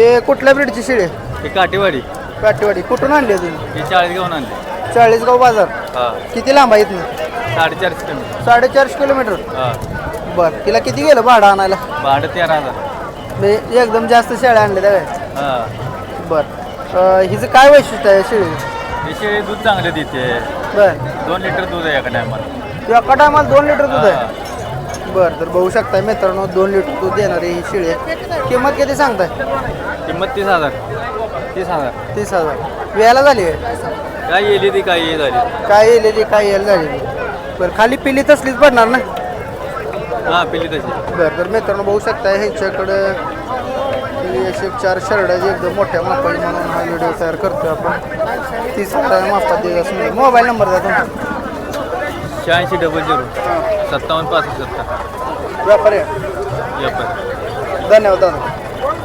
हे कुठल्या ब्रीडची शेळी आहे ही काटेवाडी काटेवाडी कुठून आणली आहे तुम्ही? ही चाळीस आणली. चाळीसगाव बाजार. हा. किती लांब आहे इथनं? साडेचारशे किलोमीटर. साडेचारशे किलोमीटर. हा. बरं. तिला किती गेलं भाडं आणायला? भाडं तेरा हजार. म्हणजे एकदम जास्त शेळ्या आणल्या त्या काय? हा. बरं. हिचं काय वैशिष्ट्य आहे शेळी ही शेळी दूध चांगलं देते. बरं. दोन लिटर दूध आहे एका टायमाला. किंवा एका टायमाला दोन लिटर दूध आहे? बरं तर बघू शकताय मित्रांनो दोन लिटर दूध देणारी ही शेळी आहे. किंमत किती सांगताय? किंमत तीस हजार. तीस हजार. तीस हजार. वेळाला झाली आहे काय येली ती काय ये झाली. काय येलेली काय येईल झालेली बरं खाली पिली तसलीच पडणार ना? हा पिली तशी. बरं तर मित्रांनो बघू शकताय ह्यांच्याकडं ही अशी चार शर्टाची एकदम मोठ्या मापाची म्हणून हा व्हिडिओ तयार करतो आपण. तीस हजार मापात देत असं मोबाईल नंबर द्या तुमचा. शहाऐंशी डबल झिरो. सत्तावन्न पासष्ट सत्तर. व्यापारी. आहे. या पण धन्यवाद दादा.